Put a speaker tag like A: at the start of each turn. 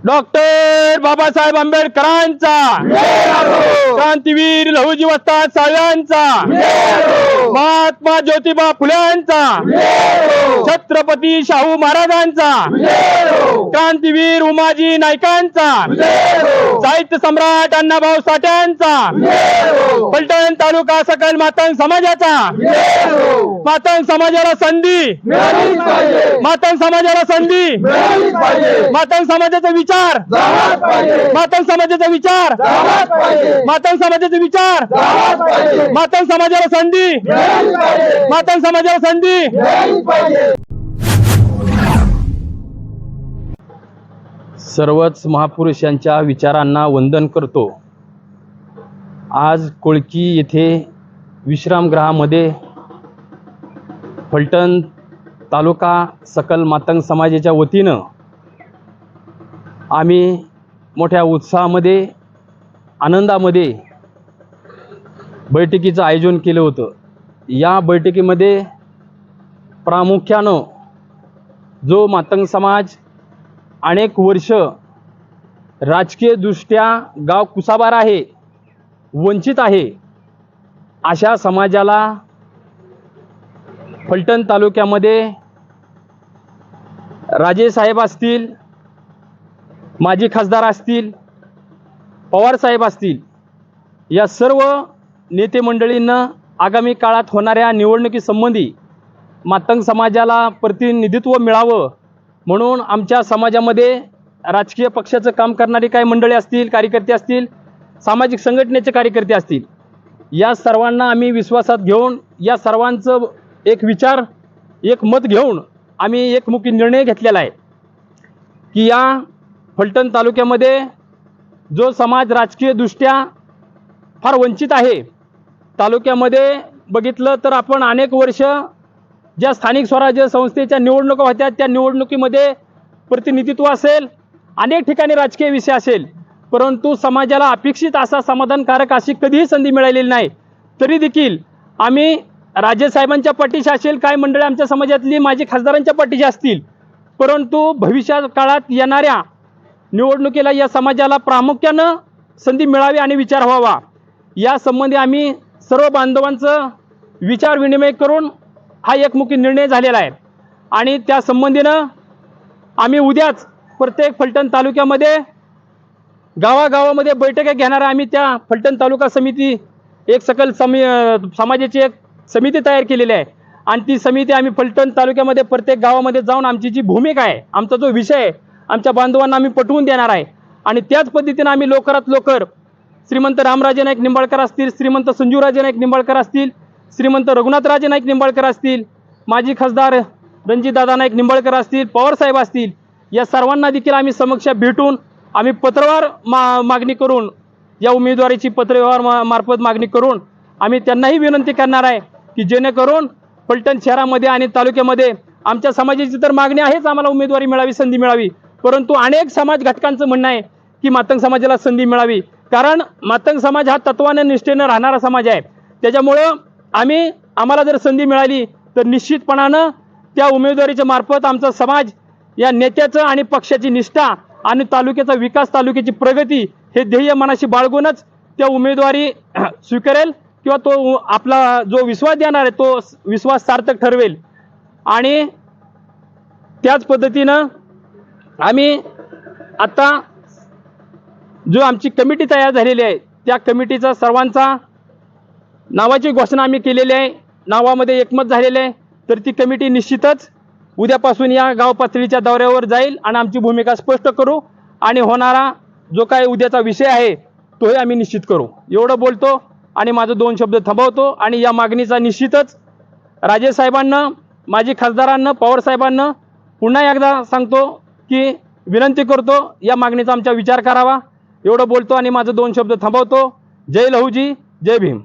A: Doctor Babasaheb आंबेडकरांचा. क्रांतीवीर लहुजी वस्ताद साहेबांचा महात्मा ज्योतिबा फुल्यांचा. छत्रपती शाहू महाराजांचा. क्रांतीवीर उमाजी नाईकांचा. साहित्य सम्राट अण्णाभाऊ साठ्यांचा फलटण तालुका सकल मातंग समाजाचा. मातंग समाजाला संधी. मातंग समाजाला संधी. मातंग समाजाचा विचार. मातंग समाजाचा विचार. मातंग समाजाचा विचार. मातंग समाजाला संधी. मातंग समाजाला संधी. सर्वच महापुरुषांच्या विचारांना वंदन करतो. आज कोळकी येथे विश्रामगृहामध्ये फलटण तालुका सकल मातंग समाजाच्या वतीनं आम्ही मोठ्या उत्साहामध्ये आनंदामध्ये बैठकीचं आयोजन केलं होतं. या बैठकीमध्ये प्रामुख्यानं जो मातंग समाज अनेक वर्ष राजकीयदृष्ट्या गाव कुसाबार आहे वंचित आहे अशा समाजाला फलटण तालुक्यामध्ये राजेसाहेब असतील माजी खासदार असतील पवारसाहेब असतील या सर्व नेते मंडळींना आगामी काळात होणाऱ्या निवडणुकीसंबंधी मातंग समाजाला प्रतिनिधित्व मिळावं म्हणून आमच्या समाजामध्ये राजकीय पक्षाचं काम करणारी काही मंडळी असतील कार्यकर्ते असतील सामाजिक संघटनेचे कार्यकर्ते असतील या सर्वांना आम्ही विश्वासात घेऊन या सर्वांचं एक विचार एक मत घेऊन आम्ही एकमुखी निर्णय घेतलेला आहे की या फलटण तालुक्यामध्ये जो समाज राजकीयदृष्ट्या फार वंचित आहे तालुक्यामध्ये बघितलं तर आपण अनेक वर्ष ज्या स्थानिक स्वराज्य संस्थेच्या निवडणुका होत्या त्या निवडणुकीमध्ये प्रतिनिधित्व असेल अनेक ठिकाणी राजकीय विषय असेल परंतु समाजाला अपेक्षित असा समाधानकारक अशी कधीही संधी मिळालेली नाही. तरी देखील आम्ही राजेसाहेबांच्या पाठीशी असेल काही मंडळी आमच्या समाजातली माझी खासदारांच्या पाठीशी असतील परंतु भविष्या काळात येणाऱ्या निवडणुकीला या समाजाला प्रामुख्यानं संधी मिळावी आणि विचार व्हावा. यासंबंधी आम्ही सर्व बांधवांचं विचार विनिमय करून हा एकमुखी निर्णय झालेला आहे. आणि त्या संबंधीनं आम्ही उद्याच प्रत्येक फलटण तालुक्यामध्ये गावागावामध्ये बैठका घेणार आम्ही त्या फलटण तालुका समिती एक सकल समी समाजाची एक समिती तयार केलेली आहे. आणि ती समिती आम्ही फलटण तालुक्यामध्ये प्रत्येक गावामध्ये जाऊन आमची जी भूमिका आहे आमचा जो विषय आहे आमच्या बांधवांना आम्ही पटवून देणार आहे. आणि त्याच पद्धतीनं आम्ही लवकरात लवकर श्रीमंत रामराजे नाईक निंबाळकर असतील श्रीमंत संजूराजे नाईक निंबाळकर असतील श्रीमंत रघुनाथराजे नाईक निंबाळकर असतील माजी खासदार रणजितदादा नाईक निंबाळकर असतील पवारसाहेब असतील या सर्वांना देखील आम्ही समक्ष भेटून आम्ही पत्रव्यवहार मा मागणी करून या उमेदवारीची पत्रव्यवहार मा मार्फत मागणी करून आम्ही त्यांनाही विनंती करणार आहे की जेणेकरून पलटण शहरामध्ये आणि तालुक्यामध्ये आमच्या समाजाची तर मागणी आहेच आम्हाला उमेदवारी मिळावी संधी मिळावी. परंतु अनेक समाज घटकांचं म्हणणं आहे की मातंग समाजाला संधी मिळावी. कारण मातंग समाज हा तत्वाने निष्ठेनं राहणारा समाज आहे. त्याच्यामुळं आम्ही आम्हाला जर संधी मिळाली तर निश्चितपणानं त्या उमेदवारीच्या मार्फत आमचा समाज या नेत्याचं आणि पक्षाची निष्ठा आणि तालुक्याचा विकास तालुक्याची प्रगती हे ध्येय मनाशी बाळगूनच त्या उमेदवारी स्वीकारेल किंवा तो आपला जो विश्वास देणार आहे तो विश्वास सार्थक ठरवेल. आणि त्याच पद्धतीनं आम्ही आता जो आमची कमिटी तयार झालेली आहे त्या कमिटीचा सर्वांचा नावाची घोषणा आम्ही केलेली आहे. नावामध्ये एकमत झालेलं आहे. तर ती कमिटी निश्चितच उद्यापासून या गाव पातळीच्या दौऱ्यावर जाईल आणि आमची भूमिका स्पष्ट करू आणि होणारा जो काय उद्याचा विषय आहे तोही आम्ही निश्चित करू. एवढं बोलतो आणि माझं दोन शब्द थांबवतो आणि या मागणीचा निश्चितच राजेसाहेबांना माजी खासदारांना पवारसाहेबांना पुन्हा एकदा सांगतो की विनंती करतो या मागणीचा आमचा विचार करावा. एवढं बोलतो आणि माझं दोन शब्द थांबवतो. जय लहूजी जय भीम.